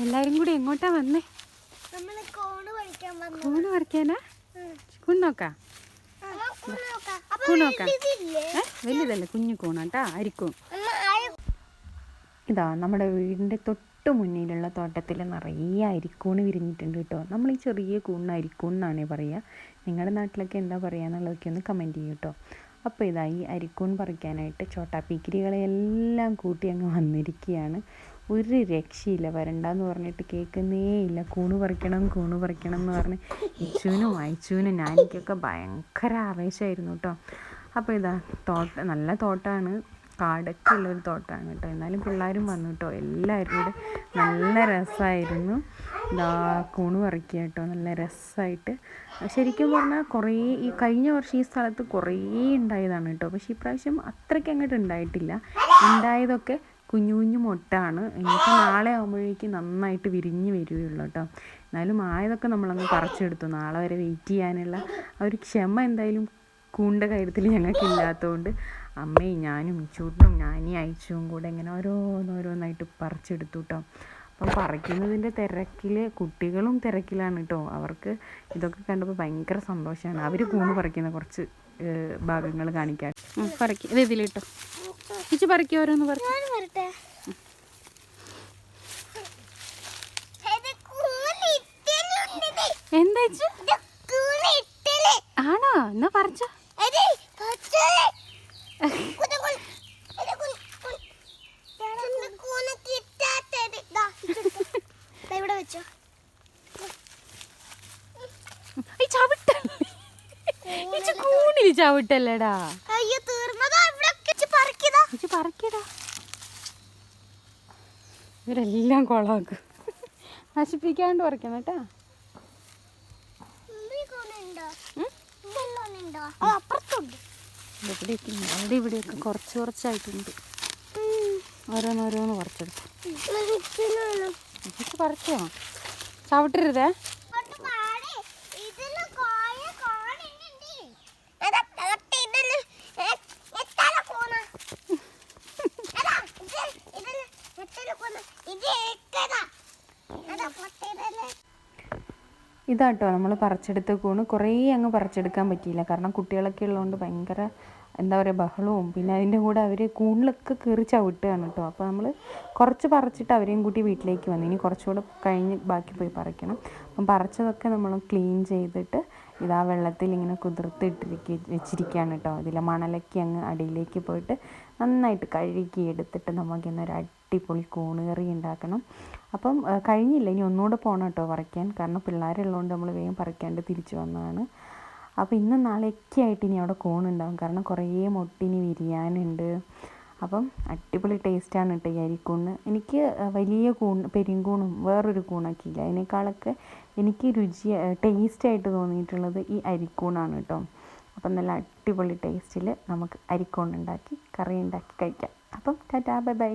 എല്ലാരും കൂടി എങ്ങോട്ടാ വന്നേ? കോണ് കൂണ് പറിക്കാനാ? കൂൺ നോക്കാം. കൂണ്? ഏ? വലുതല്ലേ കുഞ്ഞു കൂണാട്ടാ അരിക്കൂൺ. ഇതാ നമ്മുടെ വീടിന്റെ തൊട്ട് മുന്നിലുള്ള തോട്ടത്തിൽ നിറയെ അരിക്കൂണ് വിരിഞ്ഞിട്ടുണ്ട് കേട്ടോ. നമ്മൾ ഈ ചെറിയ കൂണിന് അരിക്കൂൺ എന്നാണേ പറയുക നിങ്ങളുടെ നാട്ടിലൊക്കെ എന്താ പറയുക എന്നുള്ളതൊക്കെ ഒന്ന് കമന്റ് ചെയ്യൂ കേട്ടോ. അപ്പോൾ ഇതാ ഈ അരിക്കൂൺ പറിക്കാനായിട്ട് ചോട്ടാ ചോട്ടാപ്പീക്കിരികളെല്ലാം കൂട്ടി അങ്ങ് വന്നിരിക്കുകയാണ്. ഒരു രക്ഷയില്ല വരണ്ടെന്ന് പറഞ്ഞിട്ട് കേൾക്കുന്നേ ഇല്ല കൂണ് പറിക്കണം കൂണ് പറിക്കണം എന്ന് പറഞ്ഞ് ഇച്ചുവിനും അയച്ചുവിനും ഞാനിക്കൊക്കെ ഭയങ്കര ആവേശമായിരുന്നു കേട്ടോ. അപ്പോൾ ഇതാ തോട്ട നല്ല തോട്ടമാണ് കാടൊക്കെ ഉള്ളൊരു തോട്ടമാണ് കേട്ടോ. എന്നാലും പിള്ളേരും വന്നു കേട്ടോ. എല്ലാവരും കൂടെ നല്ല രസമായിരുന്നു ദാ കൂണ് പറിക്കുക കേട്ടോ നല്ല രസമായിട്ട് ശരിക്കും പറഞ്ഞാൽ കുറേ ഈ കഴിഞ്ഞ വർഷം ഈ സ്ഥലത്ത് കുറേ ഉണ്ടായതാണ് കേട്ടോ പക്ഷേ ഇപ്രാവശ്യം അത്രയ്ക്ക് അങ്ങോട്ട് ഉണ്ടായിട്ടില്ല ഉണ്ടായതൊക്കെ കുഞ്ഞു കുഞ്ഞു മുട്ടാണ്. ഇനിയിപ്പോൾ നാളെ ആകുമ്പോഴേക്കും നന്നായിട്ട് വിരിഞ്ഞ് വരികയുള്ളൂ കേട്ടോ എന്നാലും ആയതൊക്കെ നമ്മളങ്ങ് പറിച്ചെടുത്തു. നാളെ വരെ വെയിറ്റ് ചെയ്യാനുള്ള ആ ഒരു ക്ഷമ എന്തായാലും കൂണ്ട കാര്യത്തിൽ ഞങ്ങൾക്ക് ഇല്ലാത്തതുകൊണ്ട് അമ്മയും ഞാനും ചൂട്ടും ഞാനീ അയച്ചും കൂടെ ഇങ്ങനെ ഓരോന്നോരോന്നായിട്ട് പറിച്ചെടുത്തു കേട്ടോ അപ്പം പറിക്കുന്നതിന്റെ തിരക്കിൽ കുട്ടികളും തിരക്കിലാണ് കേട്ടോ അവർക്ക് ഇതൊക്കെ കണ്ടപ്പോൾ ഭയങ്കര സന്തോഷമാണ് അവർ കൂണ് പറിക്കുന്ന കുറച്ച് ഭാഗങ്ങൾ കാണിക്കാൻ. പറിക്കും. ഇത് ഇതിലിട്ടോ. ചേച്ചി പറിക്കും ഓരോന്ന് പറിക്കും. എന്താ. ആണോ? എന്നാ പറിച്ചോ. ഇവിടെ വെച്ചോ. ഈ ചവിട്ടല്ലേ ചേച്ചി കൂണി ചവിട്ടല്ലേടാ. അയ്യോ തീർന്നതാ. ഇവിടെ ചേച്ചി പറിക്കടാ ഇവരെല്ലാം കൊളാക്കും. നശിപ്പിക്കാണ്ട് പറിക്കണം കേട്ടാ. ഇവിടെയൊക്കെ ഉണ്ട്. അവിടെ ഇവിടെയൊക്കെ കുറച്ച് കുറച്ചായിട്ടുണ്ട്. ഓരോന്നോരോന്ന് പറിച്ചെടുത്തു. ചേച്ചി പറിച്ചോ? ചവിട്ടരുതേ. ഇതാട്ടോ നമ്മൾ പറിച്ചെടുത്ത കൂണ്. കുറേ അങ്ങ് പറിച്ചെടുക്കാൻ പറ്റിയില്ല. കാരണം കുട്ടികളൊക്കെ ഉള്ളതുകൊണ്ട് ഭയങ്കര എന്താ പറയുക ബഹളവും. പിന്നെ അതിന്റെ കൂടെ അവർ കൂണിലൊക്കെ കയറി ചവിട്ടുകയാണ് കേട്ടോ. അപ്പോൾ നമ്മൾ കുറച്ച് പറിച്ചിട്ട് അവരെയും കൂട്ടി വീട്ടിലേക്ക് വന്നു. ഇനി കുറച്ചുകൂടെ കഴിഞ്ഞ് ബാക്കി പോയി പറിക്കണം. അപ്പം പറിച്ചതൊക്കെ നമ്മൾ ക്ലീൻ ചെയ്തിട്ട് ഇതാ വെള്ളത്തിൽ ഇങ്ങനെ കുതിർത്തിട്ടിരിക്കുക വെച്ചിരിക്കുകയാണ് കേട്ടോ ഇതിലെ മണലൊക്കെ അങ്ങ് അടിയിലേക്ക് പോയിട്ട് നന്നായിട്ട് കഴുകി എടുത്തിട്ട് നമുക്കിന്നൊരു അടിപൊളി കൂണുകറി ഉണ്ടാക്കണം. അപ്പം കഴിഞ്ഞില്ല. ഇനി ഒന്നുകൂടെ പോകണം കേട്ടോ പറിക്കാൻ. കാരണം പിള്ളേരുള്ളതുകൊണ്ട് നമ്മൾ വേഗം പറിക്കാണ്ട് തിരിച്ചു വന്നതാണ്. അപ്പോൾ ഇന്നും നാളെയൊക്കെ ആയിട്ട് ഇനി അവിടെ കോണുണ്ടാകും കാരണം കുറേ മുട്ടിനി വിരിയാനുണ്ട് അപ്പം അടിപൊളി ടേസ്റ്റാണ് കേട്ടോ ഈ അരിക്കൂണ്. എനിക്ക് വലിയ കൂൺ പെരിങ്കൂണും വേറൊരു കൂണൊക്കെ അതിനേക്കാളൊക്കെ എനിക്ക് രുചി ടേസ്റ്റായിട്ട് തോന്നിയിട്ടുള്ളത് ഈ അരിക്കൂണാണ് കേട്ടോ അപ്പം നല്ല അടിപൊളി ടേസ്റ്റിൽ നമുക്ക് അരിക്കൂൺ ഉണ്ടാക്കി കറി ഉണ്ടാക്കി കഴിക്കാം. അപ്പം ടാറ്റാ ബൈ ബൈ.